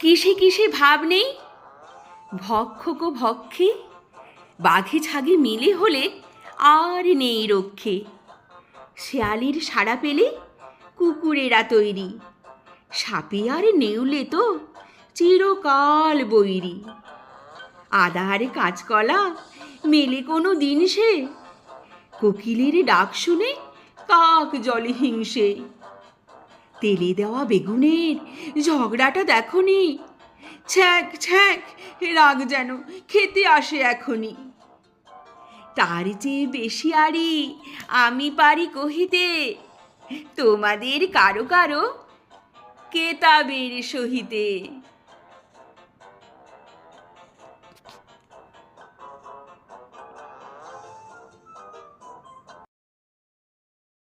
কিসে কিসে ভাব নেই? ভক্ষক ভক্ষে বাঘে ছাগে মিলে হলে আর নেই রক্ষে। শেয়ালির সাড়া পেলে কুকুরেরা তৈরি, সাপে আর নেউলে তো চিরকাল বৈরি। আধারে কাঁচকলা মেলে কোনো দিন সে, কোকিলের ডাক শুনে কাক জলে হিংসে। তেলে দেওয়া বেগুনের ঝগড়াটা দেখনি? ছ্যাঁক ছ্যাঁক, রাগ যেন খেতে আসে এখনই। তার চেয়ে বেশি আরি আমি পারি কহিতে, তোমাদের কারও কারও কেতাবের সহিতে।